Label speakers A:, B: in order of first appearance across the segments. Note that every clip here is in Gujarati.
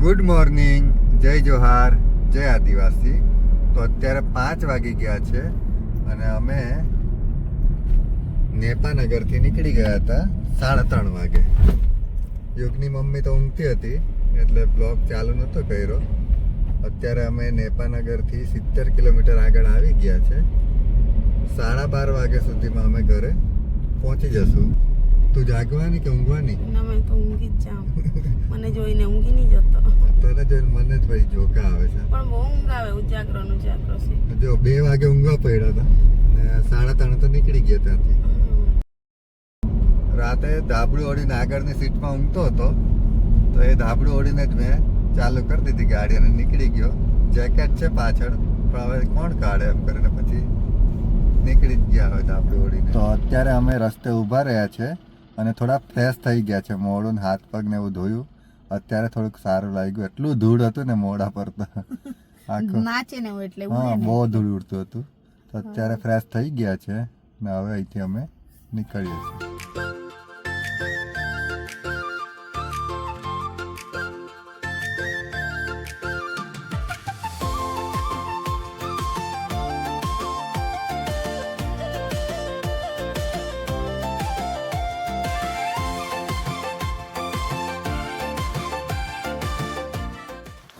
A: ગુડ મોર્નિંગ જય જોહાર. જય આદિવાસી. તો અત્યારે પાંચ વાગી ગયા છે અને અમે નેપાનગરથી નીકળી ગયા હતા સાડા ત્રણ વાગે. યુગની મમ્મી તો ઊંઘતી હતી, એટલે બ્લોગ ચાલુ નહોતો કર્યો. અત્યારે અમે નેપાનગરથી સિત્તેર કિલોમીટર આગળ આવી ગયા છે. સાડા બાર વાગ્યા સુધીમાં અમે ઘરે પહોંચી જશું. તું જાગવાની કે ઊંઘવાની
B: ના મેં તો ઊંઘી જ જાઉં. મને જોઈને ઊંઘી નહીં જતો.
A: તને જોઈને મને જ ભાઈ જોકા આવે છે.
B: પણ બહુ ઊંઘ આવે ઉજાગરો નું જાગરો છે.
A: જો બે વાગે ઊંઘવા પડ્યા હતા ને સાડા ત્રણ તો નીકળી ગયા ત્યાંથી. રાતે ધાબળું ઓળીને આગળની સીટમાં ઊંઘતો હતો તો એ ધાબળું ઓળીને જ મેં ચાલુ કરી દીધી ગાડી અને નીકળી ગયો. જેકેટ છે પાછળ પણ હવે કોણ કાઢે એમ કરીને પછી નીકળી જ ગયા હોય ધાબળું ઓડીને તો અત્યારે અમે રસ્તે ઊભા રહ્યા છે. અને થોડા ફ્રેશ થઈ ગયા છે. મોડું હાથ પગ ને એવું ધોયું. અત્યારે થોડુંક સારું લાગ્યું. એટલું ધૂળ હતું ને મોઢા પર તો. આખું.
B: નાચે ને એટલે
A: હા બહુ ધૂળ ઉડતું હતું. તો અત્યારે ફ્રેશ થઈ ગયા છે ને હવે અહીંથી અમે નીકળીએ છીએ.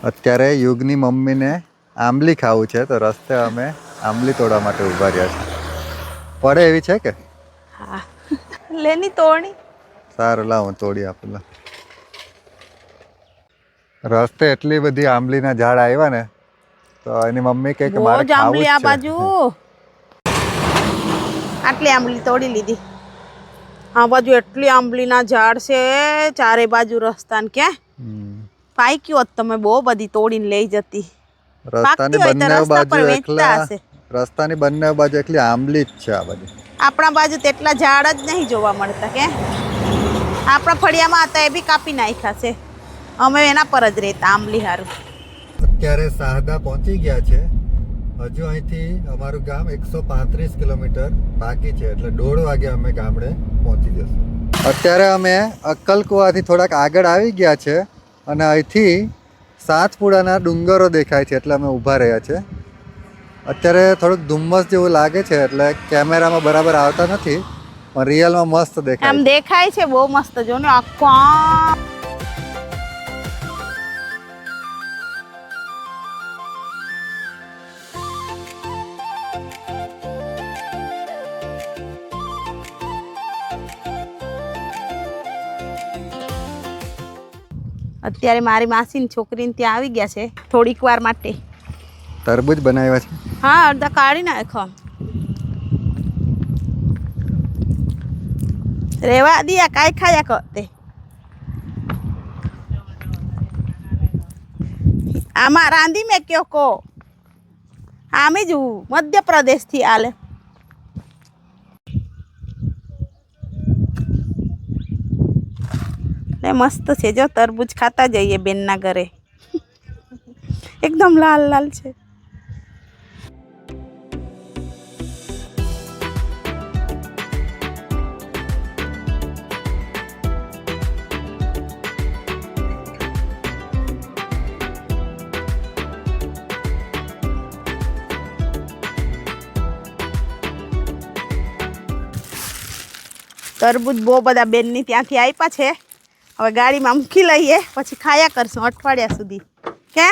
A: અત્યારે યુગની મમ્મીને આંબલી ખાવું છે તો રસ્તે અમે આંબલી તોડવા માટે ઊભા રહ્યા છે પડે એવી છે કે?
B: હા. લેની તોડી
A: સારું લાવ હું તોડી આપું રસ્તે એટલી બધી આંબલીના ઝાડ આવ્યા ને તો એની મમ્મી કહે કે મારે ખાવું
B: આ બાજુ. આટલી આંબલી તોડી લીધી. આ બાજુ એટલી આંબલીના ઝાડ છે ચારે બાજુ રસ્તા ને ક્યાં
A: હમ.
B: હોત તમે બહુ બધી તોડીને લઈ જતી.
A: રસ્તાની બંને બાજુ એકલા રસ્તાની બંને બાજુ એકલી આંબલી જ છે આ બધી.
B: આપણા બાજુ તેટલા ઝાડ જ નહીં જોવા મળતા કે. આપણા ફળિયામાં હતા એ બી કાપી નાખ્યા છે. અમે એના પર જ રહેતા આંબલી હારું.
A: અત્યારે સાહદા પહોંચી ગયા છે. હજુ અહીંથી અમારું ગામ એકસો પાંત્રીસ કિલોમીટર બાકી છે એટલે દોઢ વાગે અમે ગામડે પહોંચી જશું. અત્યારે અમે અક્કલકુવાથી થોડાક આગળ આવી ગયા છે. અને અહીંથી સાતપુડાના ડુંગરો દેખાય છે એટલે અમે ઊભા રહ્યા છે. અત્યારે થોડુંક ધુમ્મસ જેવું લાગે છે એટલે કેમેરામાં બરાબર આવતા નથી પણ રિયલમાં મસ્ત દેખાય
B: આમ દેખાય છે બહુ મસ્ત. જો ને આખો આમ. અત્યારે મારી માસીની છોકરીને ત્યાં આવી ગયા છે થોડીક વાર માટે.
A: તરબૂજ બનાવ્યા છે?
B: હા અડધા કાઢી નાખો રેવા દિયા કાંઈ ખાયા કરતે આમાં રાંધી મેં કયો કો? આમે જ મધ્યપ્રદેશથી આલે. ને મસ્ત છે. જો તરબૂચ ખાતા જઈએ બેનના ઘરે. એકદમ લાલ લાલ છે. તરબૂજ બહુ બધા બેનની ત્યાંથી આપ્યા છે. હવે ગાડીમાં મૂકી લઈએ, પછી ખાયા કરશું અઠવાડિયા સુધી. કે?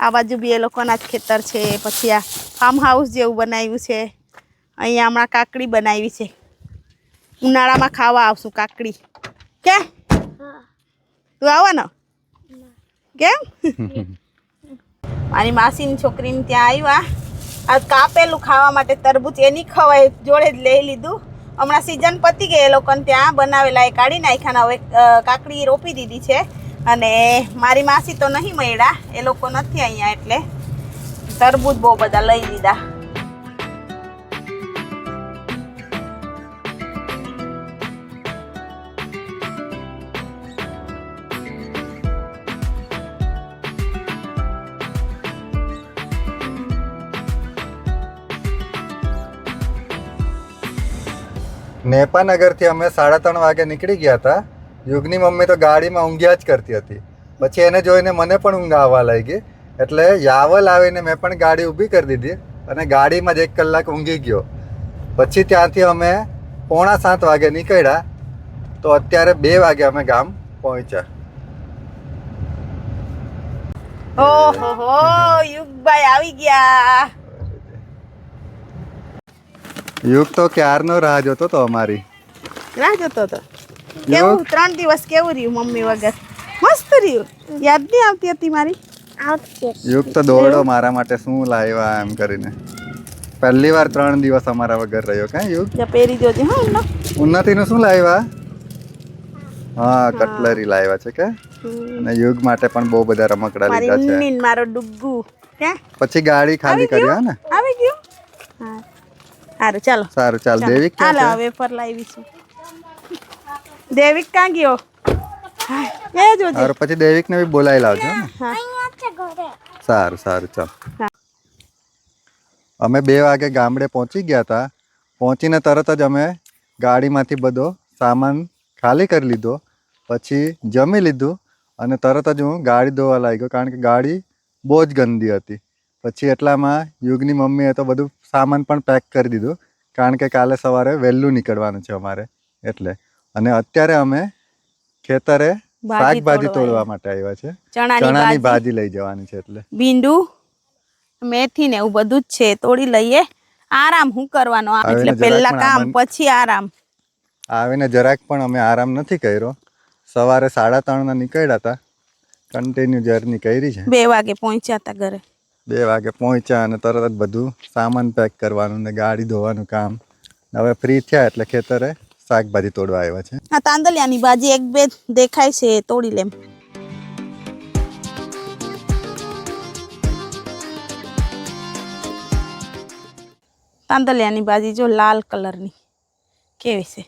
B: આ બાજુ બી એ લોકોના જ ખેતર છે, પછી આ ફાર્મ હાઉસ જેવું બનાવ્યું છે. અહીંયા હમણાં કાકડી બનાવી છે. ઉનાળામાં ખાવા આવશું કાકડી. કે? તું આવવાનો કેમ? મારી માસીની છોકરીને ત્યાં આવ્યા. આ કાપેલું ખાવા માટે તરબૂચ એની ખવાય, જોડે જ લઈ લીધું. હમણાં સિઝન પતી ગઈ, એ લોકોને ત્યાં બનાવેલા એ કાઢી નાખ્યા હવે કાકડી રોપી દીધી છે. અને મારી માસી તો નહીં મળ્યા, એ લોકો નથી અહીંયા એટલે તરબૂચ બહુ બધા લઈ લીધા.
A: નેપાનગરથી અમે સાડા ત્રણ વાગે નીકળી ગયા હતા. યુગની મમ્મી તો ગાડીમાં ઊંઘ્યા જ કરતી હતી. પછી એને જોઈને મને પણ ઊંઘ આવવા લાગી. એટલે યાવલ આવીને મેં પણ ગાડી ઊભી કરી દીધી અને ગાડીમાં જ એક કલાક ઊંઘી ગયો. પછી ત્યાંથી અમે પોણા સાત વાગે નીકળ્યા. તો અત્યારે બે વાગે અમે ગામ પહોંચ્યા.
B: ઓહો, યુગભાઈ આવી ગયા.
A: યુગ તો ક્યારનો રાહ જોતો તો અમારી?
B: રાહ જોતો તો કેવું ત્રણ દિવસ કેવું રહ્યું મમ્મી વગર? મસ્ત રહ્યું. યાદ નહીં આવતી હતી મારી?
A: યુગ તો દોડો મારા માટે શું લાવ્યા એમ કરીને. પહેલી વાર ત્રણ દિવસ અમારા વગર રહ્યો કે યુગ?
B: પહેરી જોજે હા ઉનો.
A: ઉન્નતિનું શું લાવ્યા? હા. કટલરી લાવ્યા છે કે. અને યુગ માટે પણ બહુ બધા રમકડા લીધા છે.
B: મારો ડુગ્ગુ. કે
A: પછી ગાડી ખાલી કરી હા ને?
B: આવી ગયું? હા. સારું ચાલો.
A: સારું ચાલ. દેવિક ક્યાં
B: હવે પર લાવી છું. દેવિક ક્યાં ગયો? એ જોજે
A: અરે પછી દેવિકને બી બોલાવી લાવજો સારું સારું ચાલ. અમે બે વાગે ગામડે પહોંચી ગયા હતા પહોંચીને તરત જ અમે ગાડીમાંથી બધો સામાન ખાલી કરી લીધો. પછી જમી લીધું અને તરત જ હું ગાડી ધોવા લાગ્યો કારણ કે ગાડી બહુ જ ગંદી હતી. પછી એટલામાં યુગની મમ્મીએ તો બધું સામાન પણ પેક કરી દીધું. કારણ કે કાલે સવારે વહેલું નીકળવાનું છે અમારે એટલે. અને અત્યારે અમે ખેતરે શાકભાજી
B: તોડવા
A: માટે આવ્યા છે.
B: ચણાની ભાજી.
A: લઈ જવાની છે એટલે.
B: ભીંડું મેથી ને એવું બધું જ છે. તોડી લઈએ. આરામ હું કરવાનો એટલે પહેલા કામ પછી આરામ.
A: આવીને જરાક પણ અમે આરામ નથી કર્યો. સવારે સાડા ત્રણ ના નીકળ્યા હતા. કન્ટિન્યુ જર્ની કરી છે.
B: બે વાગે પહોંચ્યા હતા ઘરે.
A: બે વાગે પહોંચ્યા અને તરત જ બધું સામાન પેક કરવાનું ને ગાડી ધોવાનું કામ. હવે ફ્રી થયા એટલે ખેતરે શાકભાજી તોડવા આવ્યા છે.
B: હા તાંદલિયાની ભાજી એક બે દેખાય છે, તોડી લેમ. તાંદલિયાની ભાજી જો લાલ કલરની, કેવી છે?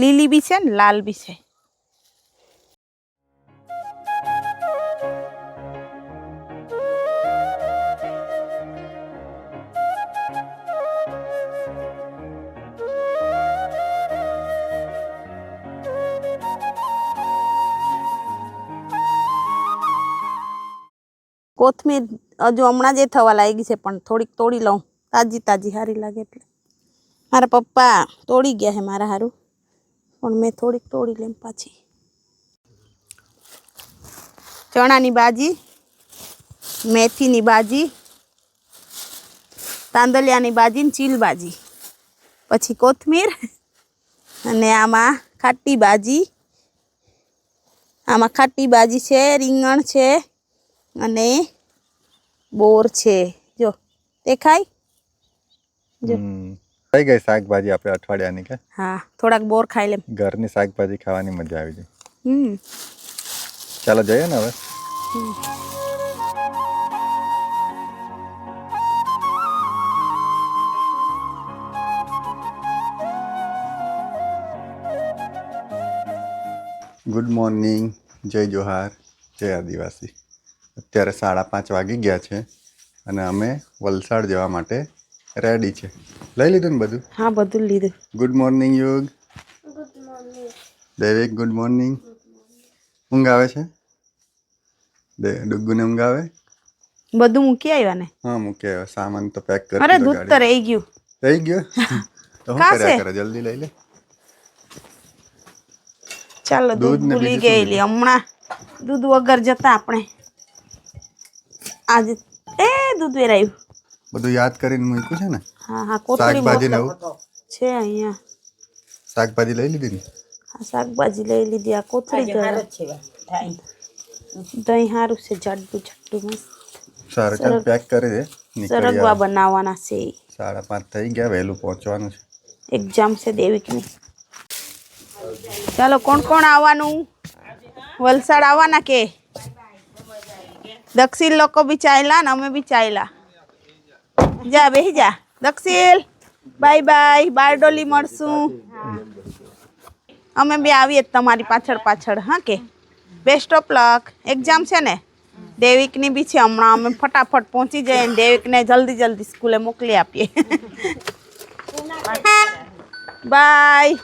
B: લીલી બી છે ને, લાલ બી છે. કોથમીર હજુ હમણાં જ એ થવા લાગી છે, પણ થોડીક તોડી લઉં. તાજી તાજી સારી લાગે એટલે. મારા પપ્પા તોડી ગયા છે મારા સારું પણ મેં થોડીક તોડી લેમ પાછી. ચણાની ભાજી મેથીની ભાજી તાંદલિયાની ભાજી ને ચીલ ભાજી પછી કોથમીર અને આમાં ખાટી ભાજી આમાં ખાટી ભાજી છે, રીંગણ છે અને બોર છે. જો દેખાય? જો.
A: થઈ ગઈ શાકભાજી આપણે અઠવાડિયાની કે?
B: હા થોડાક બોર ખાઈ લેમ
A: ઘરની શાકભાજી ખાવાની મજા આવી જાય.
B: હમ.
A: ચાલો જઈએ ને હવે? ગુડ મોર્નિંગ જય જોહાર. જય આદિવાસી. અત્યારે સાડા પાંચ વાગી ગયા છે અને અમે વલસાડ જવા માટે રેડી છે. લઈ લીધું ને બધું?
B: હા બધું લીધું.
A: ગુડ મોર્નિંગ યોગ. દેવિક ગુડ મોર્નિંગ ઊંઘ આવે છે? દે ડુગ્ગુને ઊંઘ આવે
B: બધું મૂકી આવ્યા ને?
A: હા મૂકી આવ્યા. સામાન તો પેક કરી
B: અરે
A: દૂધ
B: તો રહી ગયું.
A: રહી ગયો? તો શું
B: કરે
A: કર્યા કરે? જલ્દી લઈ લે.
B: ચાલો દૂધ ભૂલી ગયેલી. હમણાં દૂધ વગર જતા આપણે. આજે. એ દૂધ વેરાયું.
A: બધું યાદ કરીને મૂક્યું છે ને?
B: હા હા કોથળી
A: શાકભાજી ને એવું
B: છે અહીંયા.
A: શાકભાજી લઈ લીધી ને?
B: હા શાકભાજી લઈ લીધી. આ કોથળી જ દહીં. સારું છે જાડું જાડું મસ્ત.
A: સારું ચાલ પેક કરી દે.
B: સરગવા બનાવવાના છે.
A: સાડા પાંચ થઈ ગયા વહેલું પહોંચવાનું છે.
B: એક્ઝામ છે દેવિકની. ચાલો કોણ કોણ આવવાનું? વલસાડ આવવાના કે? દક્ષિણ લોકો બી ચાલ્યા ને અમે બી ચાલ્યા જા બેહી જા દક્ષિણ બાય બાય બારડોલી મળશું અમે બી આવીએ જ તમારી પાછળ પાછળ હા કે બેસ્ટ ઓફ લક એક્ઝામ છે ને દેવિકની બી છે હમણાં અમે ફટાફટ પહોંચી જઈએ ને દેવિકને જલ્દી જલ્દી સ્કૂલે મોકલી આપીએ બાય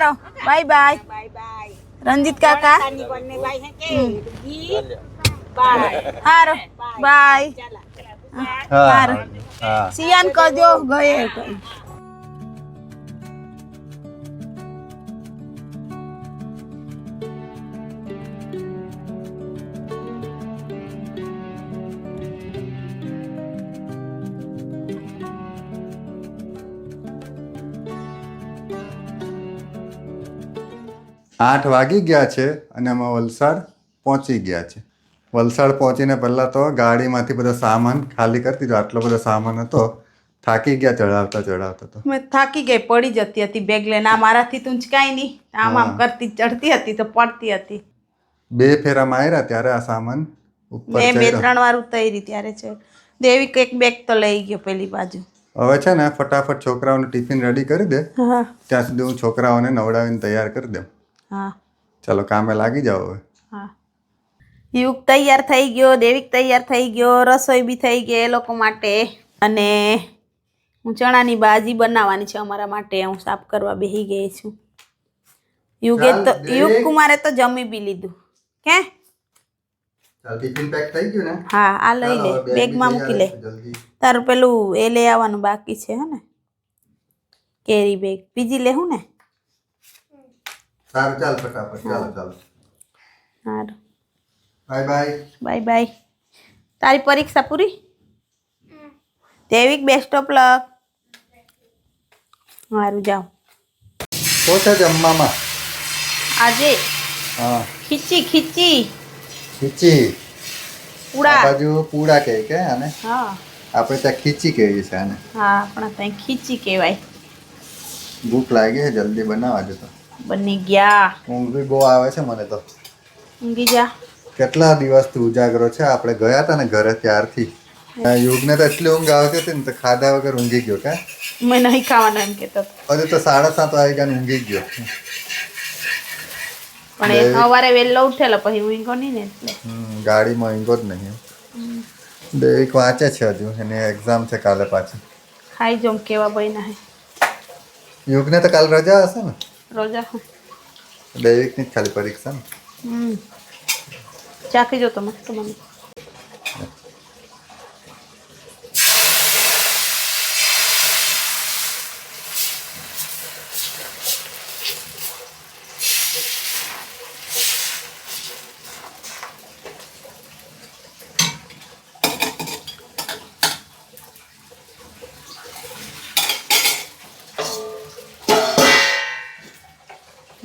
B: બાય બાય રંજીત કાકા. હારો. બાય
A: હા
B: સિયાન કજો ગયે
A: આઠ વાગી ગયા છે અને અમે વલસાડ પહોંચી ગયા છે. વલસાડ પહોંચીને પહેલાં તો ગાડીમાંથી બધો સામાન ખાલી કરતી દીધો. આટલો બધો સામાન હતો. થાકી ગયા ચડાવતા ચડાવતા તો.
B: મેં થાકી ગઈ પડી જતી હતી બેગ લઈને. આ મારાથી તું કાંઈ નહીં. આમ આમ કરતી ચડતી હતી તો પડતી હતી.
A: બે ફેરા માર્યા ત્યારે આ સામાન ઉપર
B: બે ત્રણ વાર ઉતારી ત્યારે છે. દેવી એક બેગ તો લઈ ગયો પેલી બાજુ.
A: હવે છે ને ફટાફટ છોકરાઓને ટિફિન રેડી કરી દે. ત્યાં સુધી હું છોકરાઓને નવડાવીને તૈયાર કરી દઉં.
B: હા.
A: ચાલો કામે લાગી જાઓ હવે.
B: હા. યુગ તૈયાર થઈ ગયો દેવિક તૈયાર થઈ ગયો રસોઈ બી થઈ ગઈ એ લોકો માટે. અને હું ચણાની ભાજી બનાવવાની છે અમારા માટે હું સાફ કરવા બેસી ગઈ છું. યુગે તો યુગ કુમારે તો જમી બી લીધું. કે? હા આ લઈ લે બેગમાં મૂકી લે. તારું પેલું એ લઈ આવવાનું બાકી છે હે ને? Carry bag. બીજી લેવું ને?
A: સારું ચાલ ફટાફટ ચાલો ચાલો.
B: સારું.
A: Bye bye.
B: Bye bye. તારી પરીક્ષા પૂરી? દેવિક બેસ્ટ ઓફ લક મારું જાઓ
A: પોતે જમવામાં
B: આજે?
A: હા.
B: ખીચી ખીચી.
A: ખીચી.
B: પૂડા.
A: બાજુ પૂડા કહે કે આને?
B: હા.
A: આપણે ત્યાં ખીચી કહીએ છે આને.
B: હા આપણા ત્યાં ખીચી કહેવાય.
A: ભૂખ લાગે જલ્દી બનાવવા જતો
B: બની ગયા.
A: ઊંઘ બી બહુ આવે છે મને તો.
B: ઊંઘી જા.
A: કેટલા દિવસથી ઉજાગરો છે? આપણે ગયા હતા ને ઘરે ત્યારથી. યુગ યુગને તો એટલી ઊંઘ આવતી હતી ને તો ખાધા વગર ઊંઘી ગયો કે?
B: મેં નહીં ખાવાનું એમ કહેતો
A: હજુ તો સાડા સાત વાગ્યા ગયા ઊંઘી ગયો.
B: પણ સવારે વહેલો ઉઠેલો પછી ઊંઘો નહીં ને એટલે.
A: ગાડીમાં ઊંઘો જ નહીં દેવિક વાંચે છે હજુ એની એક્ઝામ છે કાલે પાછી.
B: ખાઈ જોમ કેવા ભાઈ ના
A: યુગને તો કાલ રજા હશે ને?
B: રોજા.
A: બે વીકની ખાલી પરીક્ષા ને?
B: ચાખી જો તો મસ્ત મને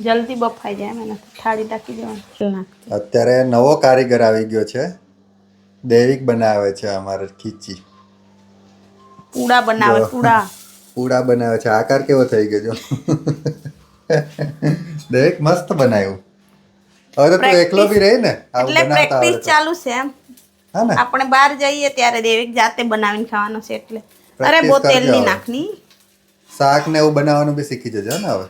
B: જલ્દી બફાઈ જાય એમ થાળી ટાકી દેવાની.
A: અત્યારે નવો કારીગર આવી ગયો છે. દૈવિક બનાવે છે અમારે ખીચી.
B: પૂડા બનાવે પૂડા.
A: પૂડા બનાવે છે. આકાર કેવો થઈ ગયો જો. દૈવિક મસ્ત બનાવ્યું. હવે તો તું એકલો બી રહી ને
B: એટલે પ્રેક્ટિસ ચાલુ છે એમ.
A: હા ને?
B: આપણે બહાર જઈએ ત્યારે દેવિક જાતે બનાવીને ખાવાનું છે એટલે. અરે
A: હવે.
B: નાખની.
A: શાક ને એવું બનાવવાનું બી શીખી જજો ને હવે.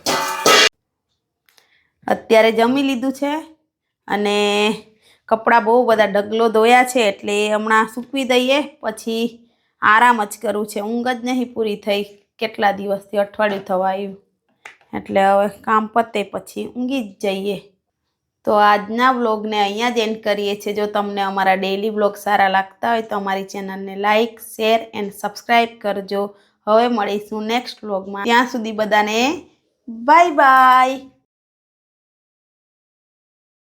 B: અત્યારે જમી લીધું છે અને કપડાં બહુ બધા ડગલો ધોયા છે એટલે હમણાં સૂકવી દઈએ. પછી આરામ જ કરવું છે. ઊંઘ જ નહીં પૂરી થઈ. કેટલા દિવસથી અઠવાડિયું થવા આવ્યું. એટલે હવે કામ પતે પછી ઊંઘી જ જઈએ. તો આજના વ્લોગને અહીંયા જ એન્ડ કરીએ છીએ. જો તમને અમારા ડેઈલી વ્લોગ સારા લાગતા હોય તો અમારી ચેનલને લાઇક શેર એન્ડ સબસ્ક્રાઈબ કરજો. હવે મળીશું નેક્સ્ટ વ્લોગમાં. ત્યાં સુધી બધાને બાય બાય